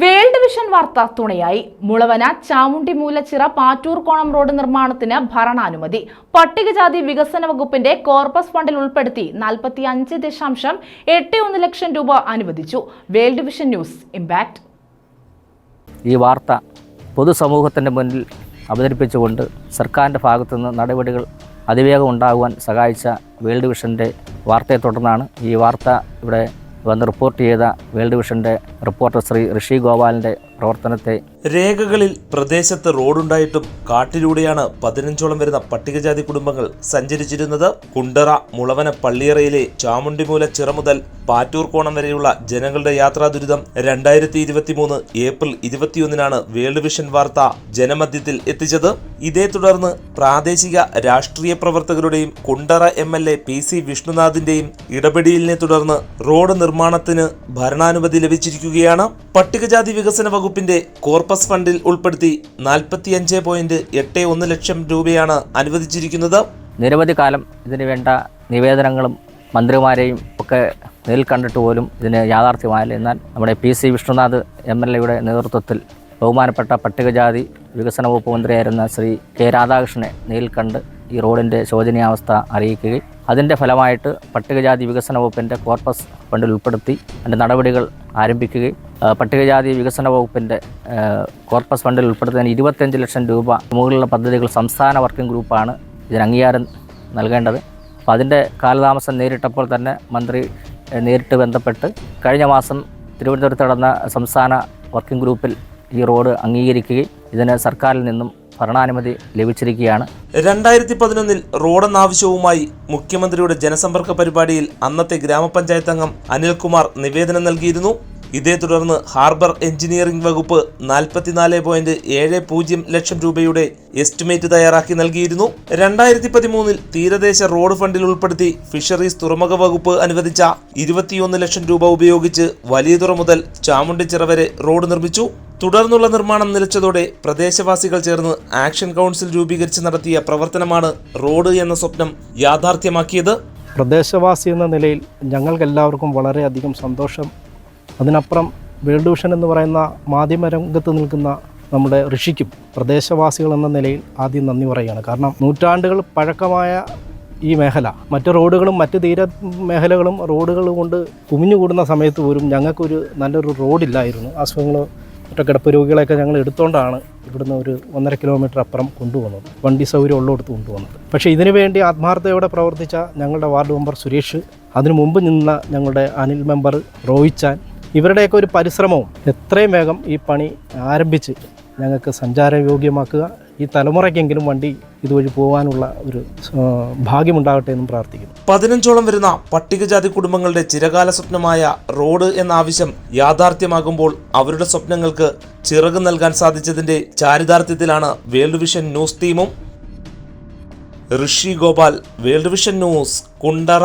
World vision വാർത്ത തുണയായി. Mulavana ചാമുണ്ടിമൂലച്ചിറ പാറ്റൂർക്കോണം road നിർമ്മാണത്തിന് ഭരണാനുമതി. പട്ടികജാതി വികസന വകുപ്പിന്റെ കോർപ്പസ് ഫണ്ടിൽ ഉൾപ്പെടുത്തി നാൽപ്പത്തി അഞ്ച് ദശാംശം എട്ട് ഒന്ന് ലക്ഷം രൂപ അനുവദിച്ചു. വേൾഡ് വിഷൻ ന്യൂസ് ഇമ്പാക്ട് ഈ വാർത്ത പൊതുസമൂഹത്തിന്റെ മുന്നിൽ അവതരിപ്പിച്ചുകൊണ്ട് സർക്കാരിന്റെ ഭാഗത്തുനിന്ന് നടപടികൾ അതിവേഗം ഉണ്ടാകുവാൻ സഹായിച്ച വേൾഡ് വിഷന്റെ വാർത്തയെ തുടർന്നാണ് ഈ വാർത്ത ഇവിടെ വന്ന് റിപ്പോർട്ട് ചെയ്ത വേൾഡ് വിഷന്റെ റിപ്പോർട്ടർ ശ്രീ ഋഷി ഗോപാലിന്റെ പ്രവർത്തനത്തെ രേഖകളിൽ പ്രദേശത്ത് റോഡുണ്ടായിട്ടും കാട്ടിലൂടെയാണ് പതിനഞ്ചോളം വരുന്ന പട്ടികജാതി കുടുംബങ്ങൾ സഞ്ചരിച്ചിരുന്നത്. കുണ്ടറ മുളവന പള്ളിയറയിലെ ചാമുണ്ടിമൂല ചിറ മുതൽ പാറ്റൂർ കോണം വരെയുള്ള ജനങ്ങളുടെ യാത്രാ ദുരിതം രണ്ടായിരത്തി ഇരുപത്തിമൂന്ന് ഏപ്രിൽ ഇരുപത്തിയൊന്നിനാണ് വേൾഡ് വിഷൻ വാർത്ത ജനമധ്യത്തിൽ എത്തിച്ചത്. ഇതേ തുടർന്ന് പ്രാദേശിക രാഷ്ട്രീയ പ്രവർത്തകരുടെയും Kundara M L A P C വിഷ്ണുനാഥിന്റെയും ഇടപെടലിനെ തുടർന്ന് റോഡ് നിർമ്മാണത്തിന് ഭരണാനുമതി ലഭിച്ചിരിക്കുകയാണ്. പട്ടികജാതി വികസന വകുപ്പിന്റെ കോർപ്പസ് ഫണ്ടിൽ ഉൾപ്പെടുത്തി നാൽപ്പത്തിയഞ്ച് പോയിന്റ് എട്ട് ഒന്ന് ലക്ഷം രൂപയാണ് അനുവദിച്ചിരിക്കുന്നത്. നിരവധി കാലം ഇതിന് വേണ്ട നിവേദനങ്ങളും മന്ത്രിമാരെയും ഒക്കെ നേരിൽ കണ്ടിട്ട് പോലും ഇതിന് യാഥാർത്ഥ്യമായില്ല. എന്നാൽ നമ്മുടെ P C Vishnunath M L എയുടെ നേതൃത്വത്തിൽ ബഹുമാനപ്പെട്ട പട്ടികജാതി വികസന വകുപ്പ് മന്ത്രിയായിരുന്ന ശ്രീ കെ രാധാകൃഷ്ണനെ നേരിൽ കണ്ട് ഈ റോഡിന്റെ ശോചനീയാവസ്ഥ അറിയിക്കുകയും അതിന്റെ ഫലമായിട്ട് പട്ടികജാതി വികസന വകുപ്പിന്റെ കോർപ്പസ് ഫണ്ടിൽ ഉൾപ്പെടുത്തി അതിന്റെ നടപടികൾ ആരംഭിക്കുകയും പട്ടികജാതി വികസന വകുപ്പിന്റെ കോർപ്പസ് ഫണ്ടിൽ ഉൾപ്പെടുത്തുന്നതിന് ഇരുപത്തഞ്ച് ലക്ഷം രൂപ മുകളിലുള്ള പദ്ധതികൾ സംസ്ഥാന വർക്കിംഗ് ഗ്രൂപ്പാണ് ഇതിന് അംഗീകാരം നൽകേണ്ടത്. അപ്പോൾ അതിന്റെ കാലതാമസം നേരിട്ടപ്പോൾ തന്നെ മന്ത്രി നേരിട്ട് ബന്ധപ്പെട്ട് കഴിഞ്ഞ മാസം തിരുവനന്തപുരത്ത് നടന്ന സംസ്ഥാന വർക്കിംഗ് ഗ്രൂപ്പിൽ ഈ റോഡ് അംഗീകരിക്കുകയും ഇതിന് സർക്കാരിൽ നിന്നും ഭരണാനുമതി ലഭിച്ചിരിക്കുകയാണ്. രണ്ടായിരത്തി പതിനൊന്നിൽ റോഡെന്ന ആവശ്യവുമായി മുഖ്യമന്ത്രിയുടെ ജനസമ്പർക്ക പരിപാടിയിൽ അന്നത്തെ ഗ്രാമപഞ്ചായത്ത് അംഗം അനിൽകുമാർ നിവേദനം നൽകിയിരുന്നു. ഇതേ തുടർന്ന് ഹാർബർ എഞ്ചിനീയറിംഗ് വകുപ്പ് നാൽപ്പത്തിനാല് പോയിന്റ് ഏഴ് പൂജ്യം ലക്ഷം രൂപയുടെ എസ്റ്റിമേറ്റ് തയ്യാറാക്കി നൽകിയിരുന്നു. രണ്ടായിരത്തി പതിമൂന്നിൽ തീരദേശ റോഡ് ഫണ്ടിൽ ഉൾപ്പെടുത്തി ഫിഷറീസ് തുറമുഖ വകുപ്പ് അനുവദിച്ച ഇരുപത്തിയൊന്ന് ലക്ഷം രൂപ ഉപയോഗിച്ച് വലിയതുറ മുതൽ ചാമുണ്ടിച്ചിറ വരെ റോഡ് നിർമ്മിച്ചു. തുടർന്നുള്ള നിർമ്മാണം നിലച്ചതോടെ പ്രദേശവാസികൾ ചേർന്ന് ആക്ഷൻ കൗൺസിൽ രൂപീകരിച്ച് നടത്തിയ പ്രവർത്തനമാണ് റോഡ് എന്ന സ്വപ്നം യാഥാർത്ഥ്യമാക്കിയത്. പ്രദേശവാസി എന്ന നിലയിൽ ഞങ്ങൾക്കെല്ലാവർക്കും വളരെയധികം സന്തോഷം. അതിനപ്പുറം വേൾഡ് വിഷൻ എന്ന് പറയുന്ന മാധ്യമരംഗത്ത് നിൽക്കുന്ന നമ്മുടെ ഋഷിക്കും പ്രദേശവാസികൾ എന്ന നിലയിൽ ആദ്യം നന്ദി പറയുകയാണ്. കാരണം നൂറ്റാണ്ടുകൾ പഴക്കമായ ഈ മേഖല മറ്റ് റോഡുകളും മറ്റ് തീര മേഖലകളും റോഡുകൾ കൊണ്ട് കുമിഞ്ഞുകൂടുന്ന സമയത്ത് പോലും ഞങ്ങൾക്കൊരു നല്ലൊരു റോഡില്ലായിരുന്നു. അസുഖങ്ങൾ മറ്റു കിടപ്പ് രോഗികളെയൊക്കെ ഞങ്ങൾ എടുത്തുകൊണ്ടാണ് ഇവിടുന്ന് ഒരു ഒന്നര കിലോമീറ്റർ അപ്പുറം കൊണ്ടുപോകുന്നത് വണ്ടി സൗകര്യം ഉള്ളിടത്ത് കൊണ്ടുപോകുന്നത് പക്ഷേ ഇതിനു വേണ്ടി ആത്മാർത്ഥയോടെ പ്രവർത്തിച്ച ഞങ്ങളുടെ വാർഡ് മെമ്പർ സുരേഷ് അതിനു മുമ്പ് നിന്ന ഞങ്ങളുടെ അനിൽ മെമ്പർ റോഹിച്ചാൻ ഇവരുടെയൊക്കെ ഒരു പരിശ്രമവും എത്രയും വേഗം ഈ പണി ആരംഭിച്ച് ഞങ്ങൾക്ക് സഞ്ചാരയോഗ്യമാക്കുക ഈ തലമുറയ്ക്കെങ്കിലും വണ്ടി ഇതുവഴി പോകാനുള്ള ഒരു ഭാഗ്യമുണ്ടാകട്ടെ എന്നും പ്രാർത്ഥിക്കുന്നു. പതിനഞ്ചോളം വരുന്ന പട്ടികജാതി കുടുംബങ്ങളുടെ ചിരകാല സ്വപ്നമായ റോഡ് എന്ന ആവശ്യം യാഥാർത്ഥ്യമാകുമ്പോൾ അവരുടെ സ്വപ്നങ്ങൾക്ക് ചിറക് നൽകാൻ സാധിച്ചതിന്റെ ചാരിതാർത്ഥ്യത്തിലാണ് വേൾഡ് വിഷൻ ന്യൂസ് ടീമും. Rishi Gopal World Vision News Kundara.